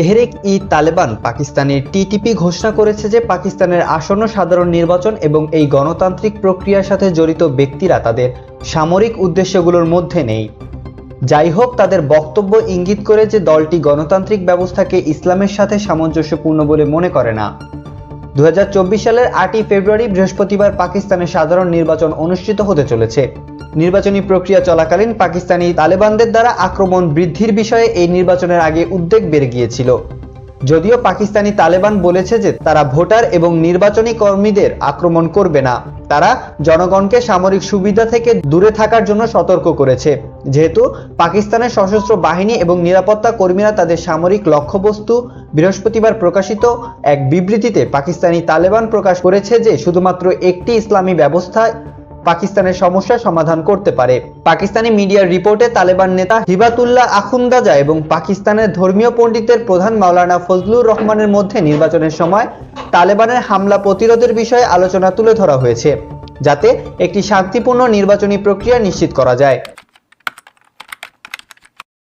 তেহরিক ই তালেবান পাকিস্তানের টিটিপি ঘোষণা করেছে যে পাকিস্তানের আসন্ন সাধারণ নির্বাচন এবং এই গণতান্ত্রিক প্রক্রিয়ার সাথে জড়িত ব্যক্তিরা তাদের সামরিক উদ্দেশ্যগুলোর মধ্যে নেই। যাই হোক তাদের বক্তব্য ইঙ্গিত করে যে দলটি গণতান্ত্রিক ব্যবস্থাকে ইসলামের সাথে সামঞ্জস্যপূর্ণ বলে মনে করে না। দু হাজার চব্বিশ সালের আটই ফেব্রুয়ারি বৃহস্পতিবার পাকিস্তানের সাধারণ নির্বাচন অনুষ্ঠিত হতে চলেছে। নির্বাচনী প্রক্রিয়া চলাকালীন পাকিস্তানি তালেবানদের দ্বারা আক্রমণ বৃদ্ধির বিষয়ে এই নির্বাচনের আগে উদ্বেগ বেড়ে গিয়েছিল। যদিও পাকিস্তানি তালেবান বলেছে যে তারা ভোটার এবং নির্বাচনী কর্মীদের আক্রমণ করবে না। তারা জনগণকে সামরিক সুবিধা থেকে দূরে থাকার জন্য সতর্ক করেছে। যেহেতু পাকিস্তানের সশস্ত্র বাহিনী এবং নিরাপত্তা কর্মীরা তাদের সামরিক লক্ষ্যবস্তু বৃহস্পতিবার প্রকাশিত এক বিবৃতিতে পাকিস্তানি তালেবান প্রকাশ করেছে যে শুধুমাত্র একটি ইসলামী ব্যবস্থা পাকিস্তানের সমস্যা সমাধান করতে পারে। পাকিস্তানি মিডিয়ার রিপোর্টে তালেবান নেতা হিবাতুল্লাহ আখুন্দাজা এবং পাকিস্তানের ধর্মীয় পণ্ডিতের প্রধান মাওলানা ফজলুর রহমানের মধ্যে নির্বাচনের সময় তালেবানের হামলা প্রতিরোধের বিষয়ে আলোচনা তুলে ধরা হয়েছে, যাতে একটি শান্তিপূর্ণ নির্বাচনী প্রক্রিয়া নিশ্চিত করা যায়।